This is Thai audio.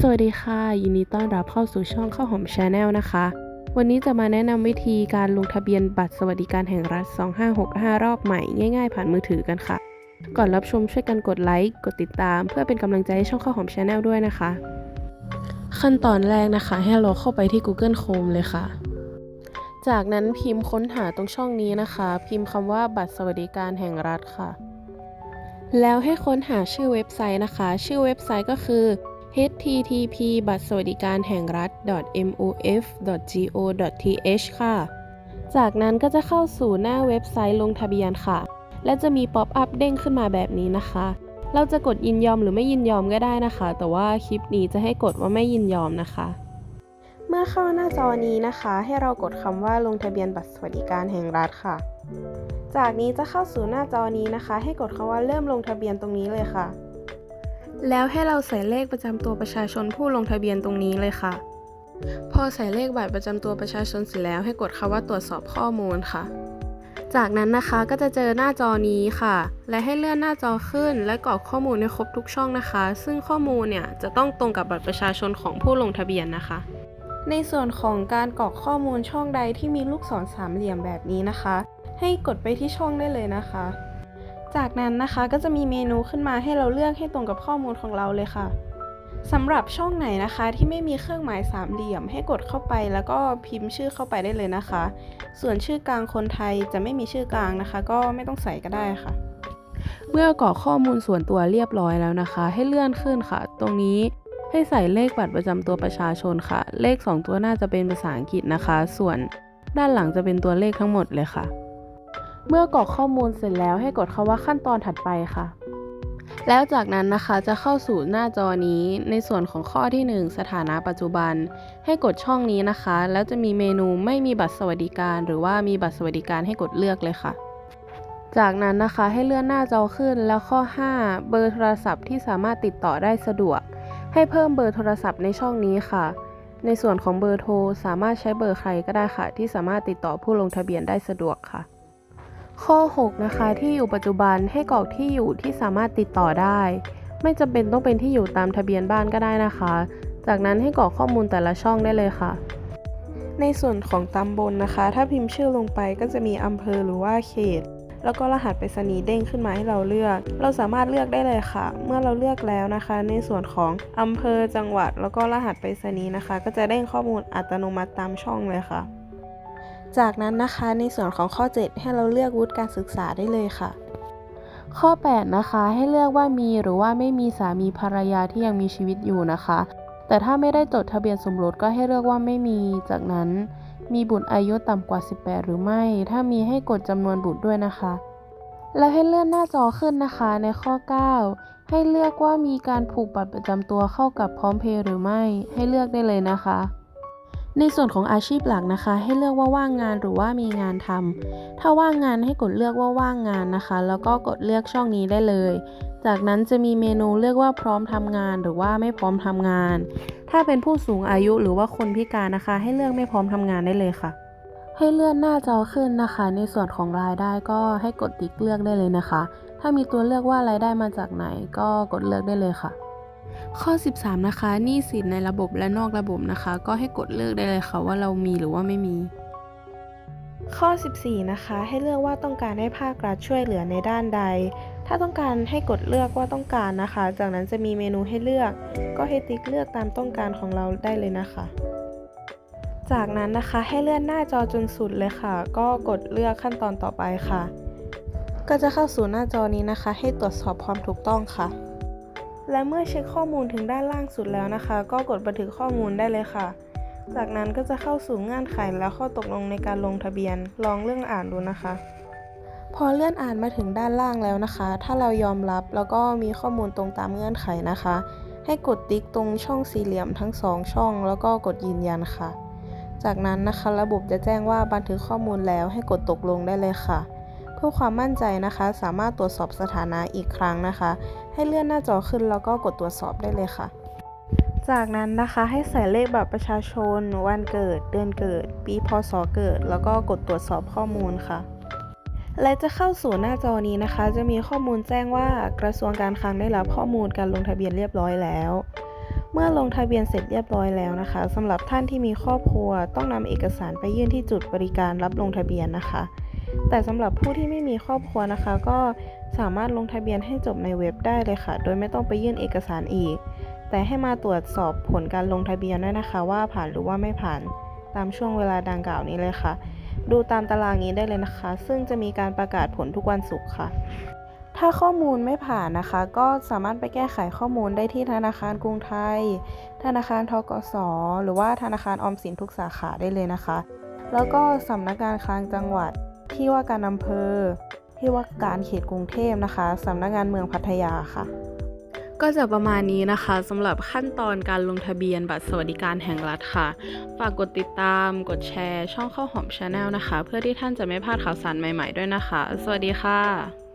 สวัสดีค่ะ ยินดีต้อนรับเข้าสู่ช่องข้าวหอมชาแนลนะคะ วันนี้จะมาแนะนำวิธีการลงทะเบียนบัตรสวัสดิการแห่งรัฐ 2565 รอบใหม่ง่ายๆ ผ่านมือถือกันค่ะ ก่อนรับชมช่วยกันกดไลค์กดติดตาม เพื่อเป็นกำลังใจให้ช่องข้าวหอมชาแนลด้วยนะคะ ขั้นตอนแรกนะคะให้เราเข้าไปที่ Google Chrome เลยค่ะ จากนั้นพิมพ์ค้นหาตรงช่องนี้นะคะ พิมพ์คำว่าบัตรสวัสดิการแห่งรัฐค่ะ แล้วให้ค้นหาชื่อเว็บไซต์นะคะ ชื่อเว็บไซต์ก็คือ http บัตรสวัสดิการแห่งรัฐ mof.go.th ค่ะ จากนั้นก็จะเข้าสู่หน้าเว็บไซต์ลงทะเบียนค่ะ และจะมีป๊อปอัพเด้งขึ้นมาแบบนี้นะคะ เราจะกดยินยอมหรือไม่ยินยอมก็ได้นะคะ แต่ว่าคลิปนี้จะให้กดว่าไม่ยินยอมนะคะ เมื่อเข้าหน้าจอนี้นะคะ ให้เรากดคำว่าลงทะเบียนบัตรสวัสดิการแห่งรัฐค่ะ จากนี้จะเข้าสู่หน้าจอนี้นะคะ ให้กดคำว่าเริ่มลงทะเบียนตรงนี้เลยค่ะ แล้วให้เราใส่เลขประจำตัวประชาชนผู้ลงทะเบียนตรงนี้เลยค่ะ พอใส่เลขบัตรประจำตัวประชาชนเสร็จแล้วให้กดคำว่าตรวจสอบข้อมูลค่ะ จากนั้นนะคะก็จะเจอหน้าจอนี้ค่ะ และให้เลื่อนหน้าจอขึ้น และกรอกข้อมูลให้ครบทุกช่องนะคะ ซึ่งข้อมูลเนี่ยจะต้องตรงกับบัตรประชาชนของผู้ลงทะเบียนนะคะ ในส่วนของการกรอกข้อมูลช่องใดที่มีลูกศรสามเหลี่ยมแบบนี้นะคะ ให้กดไปที่ช่องได้เลยนะคะ จากนั้นนะคะก็จะมีเมนูขึ้นมาให้เราเลือกให้ตรงกับข้อมูลของเราเลยค่ะสำหรับช่องไหนนะคะที่ไม่มีเครื่องหมายสามเหลี่ยม ให้กดเข้าไปแล้วก็พิมพ์ชื่อเข้าไปได้เลยนะคะ ส่วนชื่อกลางคนไทยจะไม่มีชื่อกลางนะคะ ก็ไม่ต้องใส่ก็ได้ค่ะ เมื่อกรอกข้อมูลส่วนตัวเรียบร้อยแล้วนะคะ ให้เลื่อนขึ้นค่ะ ตรงนี้ให้ใส่เลขบัตรประจำตัวประชาชนค่ะ เลข 2 ตัวน้าจะเป็นภาษาอังกฤษนะคะ ส่วนด้านหลังจะเป็นตัวเลขทั้งหมดเลยค่ะ เมื่อกรอกข้อมูลเสร็จแล้วให้กดคำว่าขั้นตอนถัดไปค่ะ แล้วจากนั้นนะคะจะเข้าสู่หน้าจอนี้ ในส่วนของข้อที่ 1 สถานะปัจจุบัน ให้กดช่องนี้นะคะ แล้วจะมีเมนูไม่มีบัตรสวัสดิการ หรือว่ามีบัตรสวัสดิการให้กดเลือกเลยค่ะจากนั้นนะคะให้เลื่อนหน้าจอขึ้นแล้วข้อ 5 เบอร์โทรศัพท์ที่สามารถติดต่อได้สะดวก ให้เพิ่มเบอร์โทรศัพท์ในช่องนี้ค่ะ ในส่วนของเบอร์โทรสามารถใช้เบอร์ใครก็ได้ค่ะ ที่สามารถติดต่อผู้ลงทะเบียนได้สะดวกค่ะ ข้อ 6 นะคะที่อยู่ปัจจุบันให้กรอกที่อยู่ที่สามารถติดต่อได้ ไม่จำเป็นต้องเป็นที่อยู่ตามทะเบียนบ้านก็ได้นะคะ จากนั้นให้กรอกข้อมูลแต่ละช่องได้เลยค่ะ ในส่วนของตำบลนะคะ ถ้าพิมพ์ชื่อลงไปก็จะมีอำเภอหรือว่าเขต แล้วก็รหัสไปรษณีย์เด้งขึ้นมาให้เราเลือก เราสามารถเลือกได้เลยค่ะ เมื่อเราเลือกแล้วนะคะ ในส่วนของอำเภอจังหวัด แล้วก็รหัสไปรษณีย์นะคะ ก็จะเด้งข้อมูลอัตโนมัติตามช่องเลยค่ะ จากนั้นนะคะในส่วนของข้อ 7 ให้เราเลือกวุฒิการศึกษาได้เลยค่ะ ข้อ 8 นะคะ ให้เลือกว่ามีหรือว่าไม่มีสามีภรรยาที่ยังมีชีวิตอยู่นะคะ แต่ถ้าไม่ได้จดทะเบียนสมรสก็ให้เลือกว่าไม่มี จากนั้นมีบุตรอายุต่ำกว่า 18 หรือไม่ ถ้ามีให้กดจำนวนบุตรด้วยนะคะ แล้วให้เลื่อนหน้าจอขึ้นนะคะในข้อ 9 ให้เลือกว่ามีการผูกบัตรประจำตัวเข้ากับพร้อมเพย์หรือไม่ ให้เลือกได้เลยนะคะ ในส่วนของอาชีพหลักนะคะ ให้เลือกว่าว่างงานหรือว่ามีงานทำถ้าว่างงานให้กดเลือกว่าว่างงานนะคะ แล้วก็กดเลือกช่องนี้ได้เลย จากนั้นจะมีเมนูเลือกว่าพร้อมทำงานหรือว่าไม่พร้อมทำงาน ถ้าเป็นผู้สูงอายุหรือว่าคนพิการนะคะ ให้เลือกไม่พร้อมทำงานได้เลยค่ะ ให้เลื่อนหน้าจอขึ้นนะคะ ในส่วนของรายได้ก็ให้กดติ๊กเลือกได้เลยนะคะ ถ้ามีตัวเลือกว่ารายได้มาจากไหนก็กดเลือกได้เลยค่ะ ข้อ 13 นะคะหนี้สินในระบบและนอกระบบนะคะ ก็ให้กดเลือกได้เลยค่ะว่าเรามีหรือว่าไม่มี ข้อ 14 นะคะ ให้เลือกว่าต้องการให้ภาครัฐช่วยเหลือในด้านใด ถ้าต้องการให้กดเลือกว่าต้องการนะคะ จากนั้นจะมีเมนูให้เลือก ก็ให้ติ๊กเลือกตามต้องการของเราได้เลยนะคะ จากนั้นนะคะให้เลื่อนหน้าจอจนสุดเลยค่ะ ก็กดเลือกขั้นตอนต่อไปค่ะ ก็จะเข้าสู่หน้าจอนี้นะคะ ให้ตรวจสอบความถูกต้องค่ะ และเมื่อเช็คข้อมูลถึงด้านล่างสุดแล้วนะคะ ก็กดบันทึกข้อมูลได้เลยค่ะ จากนั้นก็จะเข้าสู่เงื่อนไขและข้อตกลงในการลงทะเบียน ลองเรื่องอ่านดูนะคะ พอเลื่อนอ่านมาถึงด้านล่างแล้วนะคะ ถ้าเรายอมรับแล้วก็มีข้อมูลตรงตามเงื่อนไขนะคะ ให้กดติ๊กตรงช่องสี่เหลี่ยมทั้งสองช่อง แล้วก็กดยืนยันค่ะ จากนั้นนะคะ ระบบจะแจ้งว่าบันทึกข้อมูลแล้วให้กดตกลงได้เลยค่ะ เพื่อความมั่นใจนะคะ สามารถตรวจสอบสถานะอีกครั้งนะคะ ให้เลื่อนหน้าจอขึ้นแล้วก็กดตรวจสอบได้เลยค่ะ จากนั้นนะคะให้ใส่เลขบัตรประชาชน วันเกิด เดือนเกิด ปีพศเกิด แล้วก็กดตรวจสอบข้อมูลค่ะและจะเข้าสู่หน้าจอนี้นะคะ จะมีข้อมูลแจ้งว่ากระทรวงการคลังได้รับข้อมูลการลงทะเบียนเรียบร้อยแล้ว เมื่อลงทะเบียนเสร็จเรียบร้อยแล้วนะคะสำหรับท่านที่มีครอบครัว ต้องนำเอกสารไปยื่นที่จุดบริการรับลงทะเบียนนะคะ แต่สำหรับผู้ที่ไม่มีครอบครัวนะคะ ก็สามารถลงทะเบียนให้จบในเว็บได้เลยค่ะ โดยไม่ต้องไปยื่นเอกสารอีก แต่ให้มาตรวจสอบผลการลงทะเบียนด้วยนะคะ ว่าผ่านหรือว่าไม่ผ่านตามช่วงเวลาดังกล่าวนี้เลยค่ะ ดูตามตารางนี้ได้เลยนะคะ ซึ่งจะมีการประกาศผลทุกวันศุกร์ค่ะ ถ้าข้อมูลไม่ผ่านนะคะ ก็สามารถไปแก้ไขข้อมูลได้ที่ธนาคารกรุงไทย ธนาคารทกสหรือว่าธนาคารออมสินทุกสาขาได้เลยนะคะ แล้วก็สำนักงานคลังจังหวัด ที่ว่าการอำเภอ ที่ว่าการเขตกรุงเทพนะคะสำนักงานเมืองพัทยาค่ะ ก็จะประมาณนี้นะคะสำหรับขั้นตอนการลงทะเบียนบัตรสวัสดิการแห่งรัฐค่ะ ฝากกดติดตาม กดแชร์ ช่องข้าวหอมชาแนลนะคะ เพื่อที่ท่านจะไม่พลาดข่าวสารใหม่ๆด้วยนะคะ สวัสดีค่ะ